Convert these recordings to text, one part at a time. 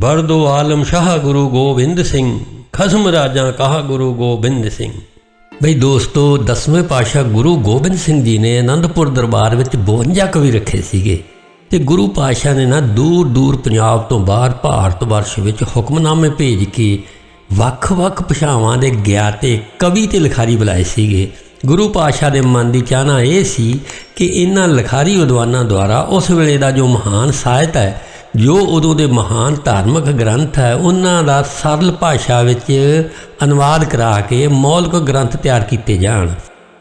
ਬਰਦੋ ਆਲਮ ਸ਼ਾਹ ਗੁਰੂ ਗੋਬਿੰਦ ਸਿੰਘ, ਖਸਮ ਰਾਜਾ ਕਹਾ ਗੁਰੂ ਗੋਬਿੰਦ ਸਿੰਘ। ਬਈ ਦੋਸਤੋ, ਦਸਵੇਂ ਪਾਤਸ਼ਾਹ ਗੁਰੂ ਗੋਬਿੰਦ ਸਿੰਘ ਜੀ ਨੇ ਆਨੰਦਪੁਰ ਦਰਬਾਰ ਵਿੱਚ 52 ਕਵੀ ਰੱਖੇ ਸੀਗੇ ਤੇ ਗੁਰੂ ਪਾਤਸ਼ਾਹ ਨੇ ਨਾ ਦੂਰ ਦੂਰ ਪੰਜਾਬ ਤੋਂ ਬਾਹਰ ਭਾਰਤ ਵਰਸ਼ ਵਿੱਚ ਹੁਕਮਨਾਮੇ ਭੇਜ ਕੇ ਵੱਖ-ਵੱਖ ਭਾਸ਼ਾਵਾਂ ਦੇ ਗਿਆਤੇ ਕਵੀ ਤੇ ਲਿਖਾਰੀ ਬੁਲਾਏ ਸੀਗੇ। ਗੁਰੂ ਪਾਤਸ਼ਾਹ ਦੇ ਮਨ ਦੀ ਚਾਹਨਾ ਇਹ ਸੀ ਕਿ ਇਹਨਾਂ ਲਿਖਾਰੀ ਵਿਦਵਾਨਾਂ ਦੁਆਰਾ ਉਸ ਵੇਲੇ ਦਾ ਜੋ ਮਹਾਨ ਸਾਹਿਤ ਹੈ ਜੋ ਉਦੋਂ ਦੇ ਮਹਾਨ ਧਾਰਮਿਕ ਗ੍ਰੰਥ ਹੈ, ਉਹਨਾਂ ਦਾ ਸਰਲ ਭਾਸ਼ਾ ਵਿੱਚ ਅਨੁਵਾਦ ਕਰਾ ਕੇ ਮੌਲਿਕ ਗ੍ਰੰਥ ਤਿਆਰ ਕੀਤੇ ਜਾਣ।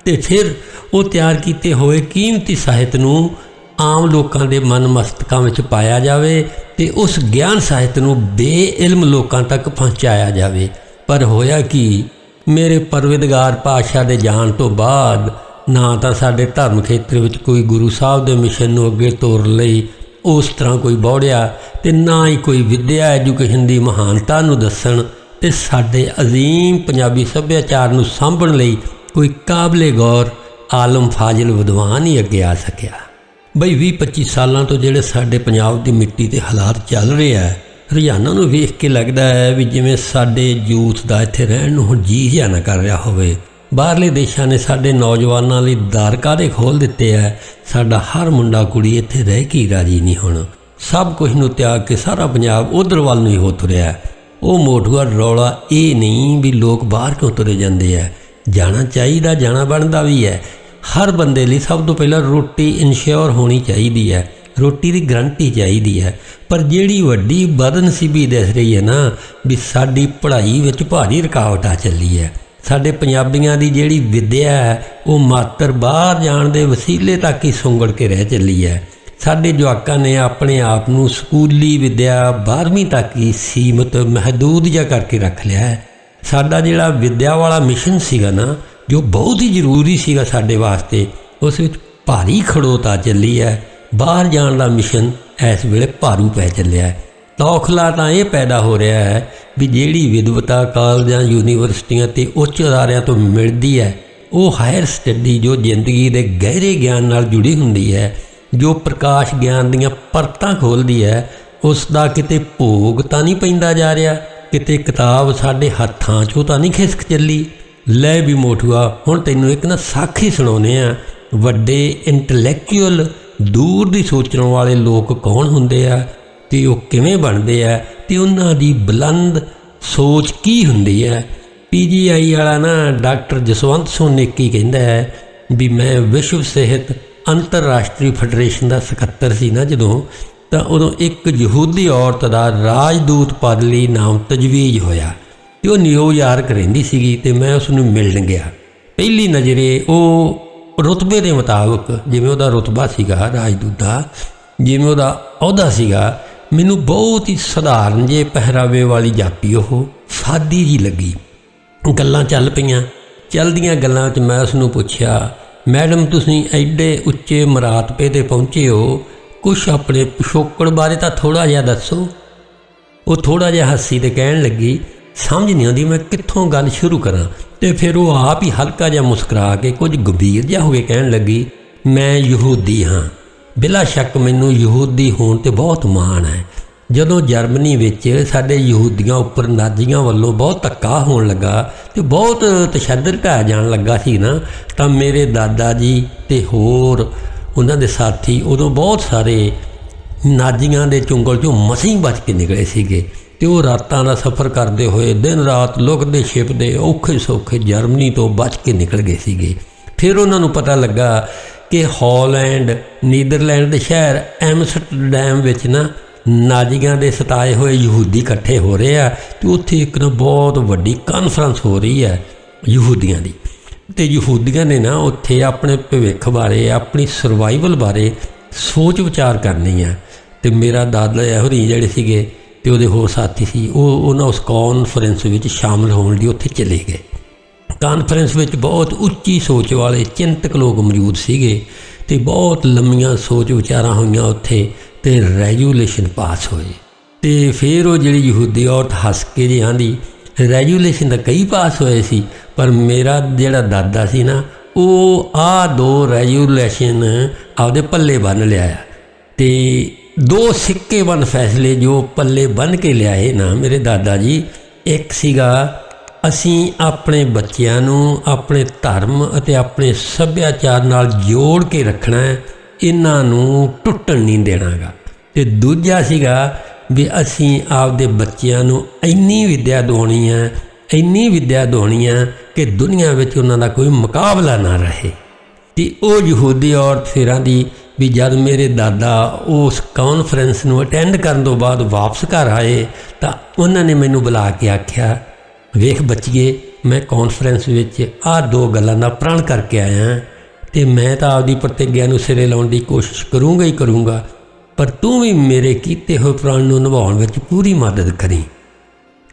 ਤੇ ਫਿਰ ਉਹ ਤਿਆਰ ਕੀਤੇ ਹੋਏ ਕੀਮਤੀ ਸਾਹਿਤ ਨੂੰ ਆਮ ਲੋਕਾਂ ਦੇ ਮਨ ਮਸਤਕਾਂ ਵਿੱਚ ਪਾਇਆ ਜਾਵੇ ਤੇ ਉਸ ਗਿਆਨ ਸਾਹਿਤ ਨੂੰ ਬੇਇਲਮ ਲੋਕਾਂ ਤੱਕ ਪਹੁੰਚਾਇਆ ਜਾਵੇ। ਪਰ ਹੋਇਆ ਕਿ? ਮੇਰੇ ਪਰਵਿਦਗਾਰ ਪਾਤਸ਼ਾਹ ਦੇ ਜਾਣ ਤੋਂ ਬਾਅਦ ਨਾ ਤਾਂ ਸਾਡੇ ਧਰਮ ਖੇਤਰ ਵਿੱਚ ਕੋਈ ਗੁਰੂ ਸਾਹਿਬ ਦੇ ਮਿਸ਼ਨ ਨੂੰ ਅੱਗੇ ਤੋਰਨ ਲਈ ਉਸ ਤਰ੍ਹਾਂ ਕੋਈ ਬੌੜਿਆ ਤੇ ਨਾ ਹੀ ਕੋਈ ਵਿਦਿਆ ਐਜੂਕੇਸ਼ਨ ਦੀ ਮਹਾਨਤਾ ਨੂੰ ਦੱਸਣ ਤੇ ਸਾਡੇ ਅਜ਼ੀਮ ਪੰਜਾਬੀ ਸੱਭਿਆਚਾਰ ਨੂੰ ਸਾਂਭਣ ਲਈ ਕੋਈ ਕਾਬਲੇ ਗੌਰ ਆਲਮ ਫਾਜ਼ਿਲ ਵਿਦਵਾਨ ਹੀ ਅੱਗੇ ਆ ਸਕਿਆ। ਬਈ 20 25 ਸਾਲਾਂ ਤੋਂ ਜਿਹੜੇ ਸਾਡੇ ਪੰਜਾਬ ਦੀ ਮਿੱਟੀ ਤੇ ਹਾਲਾਤ ਚੱਲ ਰਹੇ ਆ ਰੁਝਾਨਾਂ ਨੂੰ ਵੇਖ ਕੇ ਲੱਗਦਾ ਹੈ ਵੀ ਜਿਵੇਂ ਸਾਡੇ ਯੂਥ ਦਾ ਇੱਥੇ ਰਹਿਣ ਨੂੰ ਹੁਣ ਜੀ ਜਿਹਾ ਨਾ ਕਰ ਰਿਹਾ ਹੋਵੇ ਬਾਹਰਲੇ ਦੇਸ਼ਾਂ ਨੇ ਸਾਡੇ ਨੌਜਵਾਨਾਂ ਲਈ ਦਰ ਕਾਹਦੇ ਖੋਲ ਦਿੱਤੇ ਆ? ਸਾਡਾ ਹਰ ਮੁੰਡਾ ਕੁੜੀ ਇੱਥੇ ਰਹਿ ਕੇ ਰਾਜੀ ਨਹੀਂ ਹੁਣ। ਸਭ ਕੁਝ ਨੂੰ ਤਿਆਗ ਕੇ ਸਾਰਾ ਪੰਜਾਬ ਉਧਰ ਵੱਲ ਨੂੰ ਹੀ ਹੋ ਤੁਰਿਆ। ਉਹ ਮੋਟੂਆ ਰੌਲਾ ਇਹ ਨਹੀਂ ਵੀ ਲੋਕ ਬਾਹਰ ਕਿਉਂ ਤੁਰੇ ਜਾਂਦੇ ਆ? ਜਾਣਾ ਚਾਹੀਦਾ, ਜਾਣਾ ਬਣਦਾ ਵੀ ਹੈ। ਹਰ ਬੰਦੇ ਲਈ ਸਭ ਤੋਂ ਪਹਿਲਾਂ ਰੋਟੀ ਇਨਸ਼ੋਰ ਹੋਣੀ ਚਾਹੀਦੀ ਹੈ। ਰੋਟੀ ਦੀ ਗਰੰਟੀ ਚਾਹੀਦੀ ਹੈ। ਪਰ ਜਿਹੜੀ ਵੱਡੀ ਬਦਨਸੀਬੀ ਦਿਸ ਰਹੀ ਹੈ ਨਾ, ਵੀ ਸਾਡੀ ਪੜ੍ਹਾਈ ਵਿੱਚ ਭਾਰੀ ਰੁਕਾਵਟ ਆ ਚੱਲੀ ਹੈ। ਸਾਡੇ ਪੰਜਾਬੀਆਂ ਦੀ ਜਿਹੜੀ ਵਿੱਦਿਆ ਹੈ, ਉਹ ਮਾਤਰ ਬਾਹਰ ਜਾਣ ਦੇ ਵਸੀਲੇ ਤੱਕ ਹੀ ਸੁੰਗੜ ਕੇ ਰਹਿ ਚੱਲੀ ਹੈ। ਸਾਡੇ ਜਵਾਕਾਂ ਨੇ ਆਪਣੇ ਆਪ ਨੂੰ ਸਕੂਲੀ ਵਿੱਦਿਆ 12ਵੀਂ ਤੱਕ ਹੀ ਸੀਮਤ, ਮਹਦੂਦ ਜਿਹਾ ਕਰਕੇ ਰੱਖ ਲਿਆ ਹੈ। ਸਾਡਾ ਜਿਹੜਾ ਵਿੱਦਿਆ ਵਾਲਾ ਮਿਸ਼ਨ ਸੀਗਾ ਨਾ, ਜੋ ਬਹੁਤ ਹੀ ਜ਼ਰੂਰੀ ਸੀਗਾ ਸਾਡੇ ਵਾਸਤੇ, ਉਸ ਵਿੱਚ ਭਾਰੀ ਖੜੋਤ ਆ ਚੱਲੀ ਹੈ। ਬਾਹਰ ਜਾਣ ਦਾ ਮਿਸ਼ਨ ਇਸ ਵੇਲੇ ਭਾਰੂ ਪੈ ਚੱਲਿਆ ਹੈ। ਤੌਖਲਾ ਤਾਂ ਇਹ ਪੈਦਾ ਹੋ ਰਿਹਾ ਹੈ ਵੀ ਜਿਹੜੀ ਵਿਦਵਤਾ ਕਾਲਜਾਂ ਯੂਨੀਵਰਸਿਟੀਆਂ ਤੇ ਉੱਚ ਅਦਾਰਿਆਂ ਤੋਂ ਮਿਲਦੀ ਹੈ, ਉਹ ਹਾਇਰ ਸਟੱਡੀ ਜੋ ਜ਼ਿੰਦਗੀ ਦੇ ਗਹਿਰੇ ਗਿਆਨ ਨਾਲ ਜੁੜੀ ਹੁੰਦੀ ਹੈ, ਜੋ ਪ੍ਰਕਾਸ਼ ਗਿਆਨ ਦੀਆਂ ਪਰਤਾਂ ਖੋਲਦੀ ਹੈ ਉਸ ਦਾ ਕਿਤੇ ਭੋਗ ਤਾਂ ਨਹੀਂ ਪੈਂਦਾ ਜਾ ਰਿਹਾ, ਕਿਤੇ ਕਿਤਾਬ ਸਾਡੇ ਹੱਥਾਂ 'ਚੋਂ ਤਾਂ ਨਹੀਂ ਖਿਸਕ ਚੱਲੀ। ਲੈ ਵੀ ਮੋਠੂਆ ਹੁਣ ਤੈਨੂੰ ਇੱਕ ਨਾ ਸਾਖੀ ਸੁਣਾਉਨੇ ਆ ਵੱਡੇ ਇੰਟੈਲੈਕਚੁਅਲ, ਦੂਰ ਦੀ ਸੋਚਣ ਵਾਲੇ ਲੋਕ ਕੌਣ ਹੁੰਦੇ ਆ? ਤੇ ਉਹ ਕਿਵੇਂ ਬਣਦੇ ਆ ਤੇ ਉਹਨਾਂ ਦੀ ਬੁਲੰਦ ਸੋਚ ਕੀ ਹੁੰਦੀ ਹੈ ਪੀਜੀਆਈ ਵਾਲਾ ਨਾ ਡਾਕਟਰ ਜਸਵੰਤ ਸੋਨੇਕੀ ਕਹਿੰਦਾ ਹੈ ਵੀ ਮੈਂ ਵਿਸ਼ਵ ਸਿਹਤ ਅੰਤਰਰਾਸ਼ਟਰੀ ਫੈਡਰੇਸ਼ਨ ਦਾ ਸਕੱਤਰ ਸੀ ਨਾ ਜਦੋਂ, ਤਾਂ ਉਦੋਂ ਇੱਕ ਯਹੂਦੀ ਔਰਤ ਦਾ ਰਾਜਦੂਤ ਪਦ ਲਈ ਨਾਮ ਤਜਵੀਜ਼ ਹੋਇਆ ਤੇ ਉਹ ਨਿਊਯਾਰਕ ਰਹਿੰਦੀ ਸੀਗੀ ਤੇ ਮੈਂ ਉਸ ਨੂੰ ਮਿਲਣ ਗਿਆ। ਪਹਿਲੀ ਨਜ਼ਰੇ ਉਹ ਰੁਤਬੇ ਦੇ ਮੁਤਾਬਕ ਜਿਵੇਂ ਉਹਦਾ ਰੁਤਬਾ ਸੀਗਾ, ਰਾਜਦੂਤ ਦਾ, ਜਿਵੇਂ ਉਹਦਾ ਅਹੁਦਾ ਸੀਗਾ ਮੈਨੂੰ ਬਹੁਤ ਹੀ ਸਧਾਰਨ ਜੇ ਪਹਿਰਾਵੇ ਵਾਲੀ ਜਾਪੀ ਉਹ, ਸਾਦੀ ਜੀ ਲੱਗੀ। ਗੱਲਾਂ ਚੱਲ ਪਈਆਂ। ਚੱਲਦੀਆਂ ਗੱਲਾਂ 'ਚ ਮੈਂ ਉਸ ਨੂੰ ਪੁੱਛਿਆ, ਮੈਡਮ, ਤੁਸੀਂ ਐਡੇ ਉੱਚੇ ਮਰਾਤਬੇ ਤੇ ਪਹੁੰਚੇ ਹੋ। ਕੁਛ ਆਪਣੇ ਪਿਛੋਕੜ ਬਾਰੇ ਤਾਂ ਥੋੜਾ ਜਿਹਾ ਦੱਸੋ। ਉਹ ਥੋੜਾ ਜਿਹਾ ਹੱਸੀ ਤੇ ਕਹਿਣ ਲੱਗੀ, ਸਮਝ ਨਹੀਂ ਆਉਂਦੀ ਮੈਂ ਕਿੱਥੋਂ ਗੱਲ ਸ਼ੁਰੂ ਕਰਾਂ? ਤੇ ਫਿਰ ਉਹ ਆਪ ਹੀ ਹਲਕਾ ਜਿਹਾ ਮੁਸਕਰਾ ਕੇ ਕੁਝ ਗੰਭੀਰ ਜਿਹਾ ਹੋ ਕੇ ਕਹਿਣ ਲੱਗੀ, ਮੈਂ ਯਹੂਦੀ ਹਾਂ। ਬਿਲਾ ਸ਼ੱਕ ਮੈਨੂੰ ਯਹੂਦੀ ਹੋਣ ਤੇ ਬਹੁਤ ਮਾਣ ਹੈ। ਜਦੋਂ ਜਰਮਨੀ ਵਿੱਚ ਸਾਡੇ ਯਹੂਦੀਆਂ ਉੱਪਰ ਨਾਜ਼ੀਆਂ ਵੱਲੋਂ ਬਹੁਤ ਧੱਕਾ ਹੋਣ ਲੱਗਾ ਤੇ ਬਹੁਤ ਤਸ਼ੱਦਦ ਢਾਇਆ ਜਾਣ ਲੱਗਾ ਸੀ ਨਾ, ਤਾਂ ਮੇਰੇ ਦਾਦਾ ਜੀ ਤੇ ਹੋਰ ਉਹਨਾਂ ਦੇ ਸਾਥੀ ਉਦੋਂ ਬਹੁਤ ਸਾਰੇ ਨਾਜ਼ੀਆਂ ਦੇ ਚੁੰਗਲ ਚੋਂ ਮਸੀਂ ਬਚ ਕੇ ਨਿਕਲੇ ਸੀਗੇ ਤੇ ਉਹ ਰਾਤਾਂ ਦਾ ਸਫ਼ਰ ਕਰਦੇ ਹੋਏ, ਦਿਨ ਰਾਤ ਲੁਕਦੇ ਛਿਪਦੇ ਔਖੇ ਸੌਖੇ ਜਰਮਨੀ ਤੋਂ ਬਚ ਕੇ ਨਿਕਲ ਗਏ ਸੀਗੇ। ਫਿਰ ਉਹਨਾਂ ਨੂੰ ਪਤਾ ਲੱਗਾ ਕਿ ਹਾਲੈਂਡ, ਨੀਦਰਲੈਂਡ ਦੇ ਸ਼ਹਿਰ ਐਮਸਟਰਡਮ ਵਿੱਚ ਨਾ ਨਾਜ਼ੀਆਂ ਦੇ ਸਤਾਏ ਹੋਏ ਯਹੂਦੀ ਇਕੱਠੇ ਹੋ ਰਹੇ ਆ ਤੇ ਉੱਥੇ ਇੱਕ ਨਾ ਬਹੁਤ ਵੱਡੀ ਕਾਨਫਰੰਸ ਹੋ ਰਹੀ ਹੈ ਯਹੂਦੀਆਂ ਦੀ। ਤੇ ਯਹੂਦੀਆਂ ਨੇ ਨਾ ਉੱਥੇ ਆਪਣੇ ਭਵਿੱਖ ਬਾਰੇ, ਆਪਣੀ ਸਰਵਾਈਵਲ ਬਾਰੇ ਸੋਚ ਵਿਚਾਰ ਕਰਨੀ ਆ। ਤੇ ਮੇਰਾ ਦਾਦਾ ਇਹੋ ਜਿਹੜੇ ਸੀਗੇ ਤੇ ਉਹਦੇ ਹੋਰ ਸਾਥੀ ਸੀ, ਉਹ ਉਹਨਾਂ ਉਸ ਕਾਨਫਰੰਸ ਵਿੱਚ ਸ਼ਾਮਲ ਹੋਣ ਲਈ ਉੱਥੇ ਚਲੇ ਗਏ। ਕਾਨਫਰੰਸ ਵਿੱਚ ਬਹੁਤ ਉੱਚੀ ਸੋਚ ਵਾਲੇ ਚਿੰਤਕ ਲੋਕ ਮੌਜੂਦ ਸੀਗੇ ਤੇ ਬਹੁਤ ਲੰਮੀਆਂ ਸੋਚ ਵਿਚਾਰਾਂ ਹੋਈਆਂ ਉੱਥੇ ਤੇ ਰੈਜੂਲੇਸ਼ਨ ਪਾਸ ਹੋਏ। ਤੇ ਫਿਰ ਉਹ ਜਿਹੜੀ ਯਹੂਦੀ ਔਰਤ ਹੱਸ ਕੇ ਜੀ ਆਂਦੀ ਰੈਜੂਲੇਸ਼ਨ ਤਾਂ ਕਈ ਪਾਸ ਹੋਏ ਸੀ, ਪਰ ਮੇਰਾ ਜਿਹੜਾ ਦਾਦਾ ਸੀ ਨਾ, ਉਹ ਆ ਦੋ ਰੈਜੂਲੇਸ਼ਨ ਆਪਦੇ ਪੱਲੇ ਬੰਨ ਲਿਆ ਤੇ ਦੋ ਸਿੱਕੇ ਵਨ ਫੈਸਲੇ ਜੋ ਪੱਲੇ ਬੰਨ ਕੇ ਲਿਆਏ ਨਾ ਮੇਰੇ ਦਾਦਾ ਜੀ, ਇੱਕ ਸੀਗਾ ਅਸੀਂ ਆਪਣੇ ਬੱਚਿਆਂ ਨੂੰ ਆਪਣੇ ਧਰਮ ਅਤੇ ਆਪਣੇ ਸੱਭਿਆਚਾਰ ਨਾਲ ਜੋੜ ਕੇ ਰੱਖਣਾ ਹੈ, ਇਹਨਾਂ ਨੂੰ ਟੁੱਟਣ ਨਹੀਂ ਦੇਣਾਗਾ। ਤੇ ਦੂਜਾ ਸੀਗਾ ਵੀ ਅਸੀਂ ਆਪਦੇ ਬੱਚਿਆਂ ਨੂੰ ਇੰਨੀ ਵਿੱਦਿਆ ਦਿਵਾਉਣੀ ਹੈ, ਇੰਨੀ ਵਿੱਦਿਆ ਦਿਵਾਉਣੀ ਹੈ ਕਿ ਦੁਨੀਆ ਵਿੱਚ ਉਹਨਾਂ ਦਾ ਕੋਈ ਮੁਕਾਬਲਾ ਨਾ ਰਹੇ। ਤੇ ਉਹ ਯਹੂਦੀ ਔਰਤ ਫੇਰਾਂ ਦੀ ਵੀ ਜਦ ਮੇਰੇ ਦਾਦਾ ਉਸ ਕਾਨਫਰੰਸ ਨੂੰ ਅਟੈਂਡ ਕਰਨ ਤੋਂ ਬਾਅਦ ਵਾਪਸ ਘਰ ਆਏ ਤਾਂ ਉਹਨਾਂ ਨੇ ਮੈਨੂੰ ਬੁਲਾ ਕੇ ਆਖਿਆ ਵੇਖ ਬੱਚੀਏ, ਮੈਂ ਕਾਨਫਰੰਸ ਵਿੱਚ ਆਹ ਦੋ ਗੱਲਾਂ ਦਾ ਪ੍ਰਣ ਕਰਕੇ ਆਇਆ ਤੇ ਮੈਂ ਤਾਂ ਆਪਦੀ ਪ੍ਰਤਿਗਿਆ ਨੂੰ ਸਿਰੇ ਲਾਉਣ ਦੀ ਕੋਸ਼ਿਸ਼ ਕਰੂੰਗਾ ਹੀ ਕਰੂੰਗਾ, ਪਰ ਤੂੰ ਵੀ ਮੇਰੇ ਕੀਤੇ ਹੋਏ ਪ੍ਰਣ ਨੂੰ ਨਿਭਾਉਣ ਵਿੱਚ ਪੂਰੀ ਮਦਦ ਕਰੀ।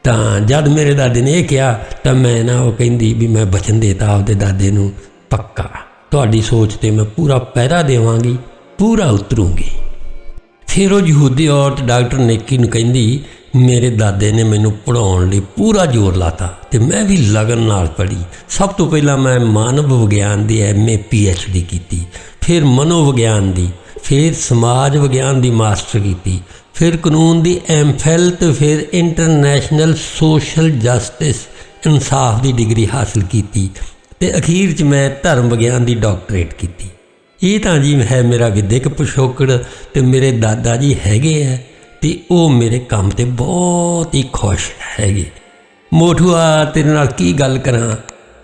ਤਾਂ ਜਦ ਮੇਰੇ ਦਾਦੇ ਨੇ ਇਹ ਕਿਹਾ, ਤਾਂ ਮੈਂ ਨਾ ਉਹ ਕਹਿੰਦੀ ਵੀ ਮੈਂ ਬਚਨ ਦੇਤਾ ਆਪਦੇ ਦਾਦੇ ਨੂੰ, ਪੱਕਾ, ਤੁਹਾਡੀ ਸੋਚ ਤੇ ਮੈਂ ਪੂਰਾ ਪਹਿਰਾ ਦੇਵਾਂਗੀ, ਪੂਰਾ ਉਤਰੂੰਗੀ। ਫਿਰ ਉਹ ਯਹੂਦੀ ਔਰਤ ਡਾਕਟਰ ਨੇਕੀ ਨੂੰ ਕਹਿੰਦੀ ਮੇਰੇ ਦਾਦੇ ਨੇ ਮੈਨੂੰ ਪੜਾਉਣ ਲਈ ਪੂਰਾ ਜ਼ੋਰ ਲਾਤਾ ਤੇ ਮੈਂ ਵੀ ਲਗਨ ਨਾਲ ਪੜ੍ਹੀ। ਸਭ ਤੋਂ ਪਹਿਲਾਂ ਮੈਂ ਮਾਨਵ ਵਿਗਿਆਨ ਦੀ ਐਮਏ ਪੀਐਚਡੀ ਕੀਤੀ, ਫਿਰ ਮਨੋਵਿਗਿਆਨ ਦੀ, ਫਿਰ ਸਮਾਜ ਵਿਗਿਆਨ ਦੀ ਮਾਸਟਰ ਕੀਤੀ, ਫਿਰ ਕਾਨੂੰਨ ਦੀ ਐਮਫਿਲ ਤੇ ਫਿਰ ਇੰਟਰਨੈਸ਼ਨਲ ਸੋਸ਼ਲ ਜਸਟਿਸ ਇਨਸਾਫ ਦੀ ਡਿਗਰੀ ਹਾਸਲ ਕੀਤੀ ਤੇ ਅਖੀਰ 'ਚ ਮੈਂ ਧਰਮ ਵਿਗਿਆਨ ਦੀ ਡਾਕਟਰੇਟ ਕੀਤੀ। ਇਹ ਤਾਂ ਜੀ ਹੈ ਮੇਰਾ ਵਿਦਿਅਕ ਪਿਛੋਕੜ ਤੇ ਮੇਰੇ ਦਾਦਾ ਜੀ ਹੈਗੇ ਆ। ਤੇ ਉਹ ਮੇਰੇ ਕੰਮ ਤੇ ਬਹੁਤ ਹੀ ਖੁਸ਼ ਹੈਗੇ। ਮੋਠੂਆ ਤੇਰੇ ਨਾਲ ਕੀ ਗੱਲ ਕਰਾਂ?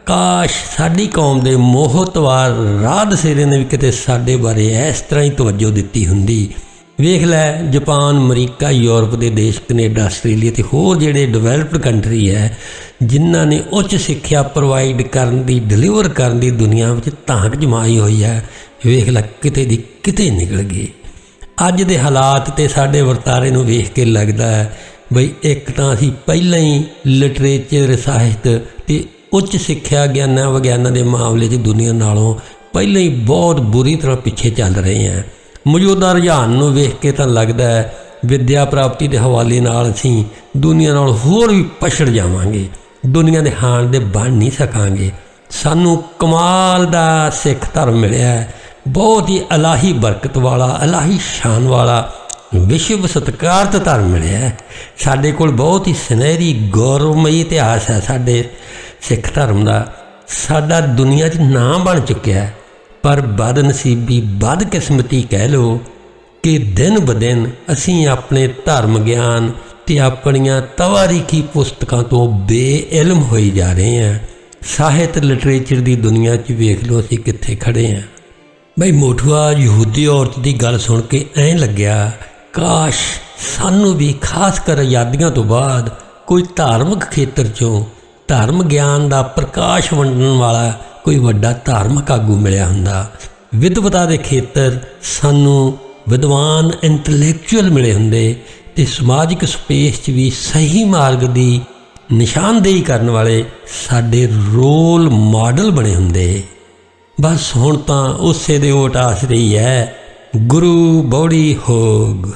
ਕਾਸ਼ ਸਾਡੀ ਕੌਮ ਦੇ ਮੋਹਤਵਾਰ ਰਾਧ ਸੇਰੇ ਨੇ ਵੀ ਕਿਤੇ ਸਾਡੇ ਬਾਰੇ ਇਸ ਤਰ੍ਹਾਂ ਹੀ ਤਵੱਜੋ ਦਿੱਤੀ ਹੁੰਦੀ। ਵੇਖ ਲੈ, ਜਾਪਾਨ, ਅਮਰੀਕਾ, ਯੂਰਪ ਦੇ ਦੇਸ਼, ਕੈਨੇਡਾ, ਆਸਟ੍ਰੇਲੀਆ ਤੇ ਹੋਰ ਜਿਹੜੇ ਡਿਵੈਲਪਡ ਕੰਟਰੀ ਹੈ, ਜਿਨ੍ਹਾਂ ਨੇ ਉੱਚ ਸਿੱਖਿਆ ਪ੍ਰੋਵਾਈਡ ਕਰਨ ਦੀ ਡਿਲੀਵਰ ਕਰਨ ਦੀ ਦੁਨੀਆ ਵਿੱਚ ਧਾਕ ਜਮਾਈ ਹੋਈ ਹੈ। ਵੇਖ ਲੈ, ਕਿਤੇ ਦੀ ਕਿਤੇ ਨਿਕਲ ਗਈ ਅੱਜ ਦੇ ਹਾਲਾਤ ਤੇ ਸਾਡੇ ਵਰਤਾਰੇ ਨੂੰ ਵੇਖ ਕੇ ਲੱਗਦਾ ਹੈ ਬਈ ਇੱਕ ਤਾਂ ਅਸੀਂ ਪਹਿਲਾਂ ਹੀ ਲਿਟਰੇਚਰ ਸਾਹਿਤ ਤੇ ਉੱਚ ਸਿੱਖਿਆ ਗਿਆਨਾਂ ਵਿਗਿਆਨਾਂ ਦੇ ਮਾਮਲੇ 'ਚ ਦੁਨੀਆ ਨਾਲੋਂ ਪਹਿਲਾਂ ਹੀ ਬਹੁਤ ਬੁਰੀ ਤਰ੍ਹਾਂ ਪਿੱਛੇ ਚੱਲ ਰਹੇ ਹਾਂ। ਮੌਜੂਦਾ ਰੁਝਾਨ ਨੂੰ ਵੇਖ ਕੇ ਤਾਂ ਲੱਗਦਾ ਹੈ ਵਿੱਦਿਆ ਪ੍ਰਾਪਤੀ ਦੇ ਹਵਾਲੇ ਨਾਲ ਅਸੀਂ ਦੁਨੀਆ ਨਾਲ ਹੋਰ ਵੀ ਪਛੜ ਜਾਵਾਂਗੇ। ਦੁਨੀਆ ਦੇ ਹਾਣ ਦੇ ਬਣ ਨਹੀਂ ਸਕਾਂਗੇ। ਸਾਨੂੰ ਕਮਾਲ ਦਾ ਸਿੱਖ ਧਰਮ ਮਿਲਿਆ ਹੈ। ਬਹੁਤ ਹੀ ਅਲਾਹੀ ਬਰਕਤ ਵਾਲਾ, ਅਲਾਹੀ ਸ਼ਾਨ ਵਾਲਾ ਵਿਸ਼ਵ ਸਤਿਕਾਰਤ ਧਰਮ ਮਿਲਿਆ ਹੈ। ਸਾਡੇ ਕੋਲ ਬਹੁਤ ਹੀ ਸੁਨਹਿਰੀ, ਗੌਰਵਮਈ ਇਤਿਹਾਸ ਹੈ ਸਾਡੇ ਸਿੱਖ ਧਰਮ ਦਾ। ਸਾਡਾ ਦੁਨੀਆ 'ਚ ਨਾਮ ਬਣ ਚੁੱਕਿਆ ਹੈ। ਪਰ ਬਦਨਸੀਬੀ, ਬਦਕਿਸਮਤੀ ਕਹਿ ਲੋ ਕਿ ਦਿਨ ਬਦਿਨ ਅਸੀਂ ਆਪਣੇ ਧਰਮ ਗਿਆਨ ਤੇ ਆਪਣੀਆਂ ਤਵਾਰੀਖੀ ਪੁਸਤਕਾਂ ਤੋਂ ਬੇਇਲਮ ਹੋਈ ਜਾ ਰਹੇ ਹਾਂ। ਸਾਹਿਤ ਲਿਟਰੇਚਰ ਦੀ ਦੁਨੀਆ 'ਚ ਵੇਖ ਲਓ ਅਸੀਂ ਕਿੱਥੇ ਖੜੇ ਹਾਂ। ਬਈ ਮੋਠੂਆ ਯਹੂਦੀ ਔਰਤ ਦੀ ਗੱਲ ਸੁਣ ਕੇ ਐਂ ਲੱਗਿਆ, ਕਾਸ਼ ਸਾਨੂੰ ਵੀ ਖਾਸ ਕਰ ਆਜ਼ਾਦੀਆਂ ਤੋਂ ਬਾਅਦ ਕੋਈ ਧਾਰਮਿਕ ਖੇਤਰ 'ਚੋਂ ਧਰਮ ਗਿਆਨ ਦਾ ਪ੍ਰਕਾਸ਼ ਵੰਡਣ ਵਾਲਾ ਕੋਈ ਵੱਡਾ ਧਾਰਮਿਕ ਆਗੂ ਮਿਲਿਆ ਹੁੰਦਾ। ਵਿਦਵਤਾ ਦੇ ਖੇਤਰ ਸਾਨੂੰ ਵਿਦਵਾਨ ਇੰਟੈਲੈਕਚੁਅਲ ਮਿਲੇ ਹੁੰਦੇ ਤੇ ਸਮਾਜਿਕ ਸਪੇਸ 'ਚ ਵੀ ਸਹੀ ਮਾਰਗ ਦੀ ਨਿਸ਼ਾਨਦੇਹੀ ਕਰਨ ਵਾਲੇ ਸਾਡੇ ਰੋਲ ਮਾਡਲ ਬਣੇ ਹੁੰਦੇ। ਬਸ ਹੁਣ ਤਾਂ ਉਸੇ ਦੇ ਓਟ ਆਸਰੇ ਹੀ ਹੈ ਗੁਰੂ ਬੌੜੀ ਹੋਗ।